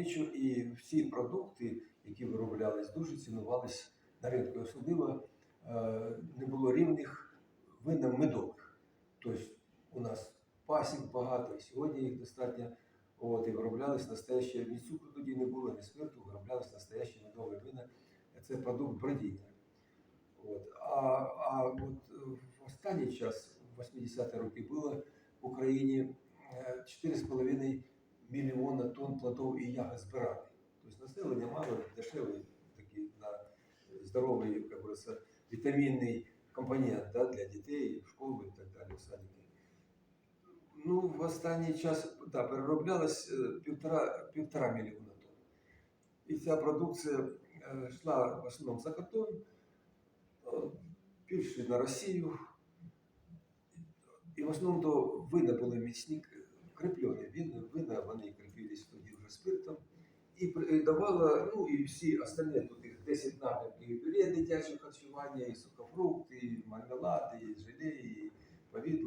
виробничу, і всі продукти, які вироблялись, дуже цінувались на ринку. Особливо е, не було рівних винам медових. Тобто у нас пасік багато, і сьогодні їх достатньо. От, і вироблялись настоящі, ні цукру тоді не було, ні спирту, вироблялись настоящі медові вина. Це продукт бродіння. От. А, а от е, в останній час, в 80-ті роки, було в Україні е, 4,5 мільйона тонн плодов і ягод збирали. Тобто населення мало, дешевий такий на здоровий, як говориться, вітамінний компонент да, для дітей, в школу і так далі, садики. Ну, в останній час да, перероблялось е, півтора, півтора мільйона тонн. І ця продукція е, йшла в основному за кордон, е, більше на Росію. І в основному то вина були міцні, креплені вина, вина вони І давала, ну і всі остальні тут їх 10 напрямків, і пюре дитяче харчування, і сухофрукти, і мармелад,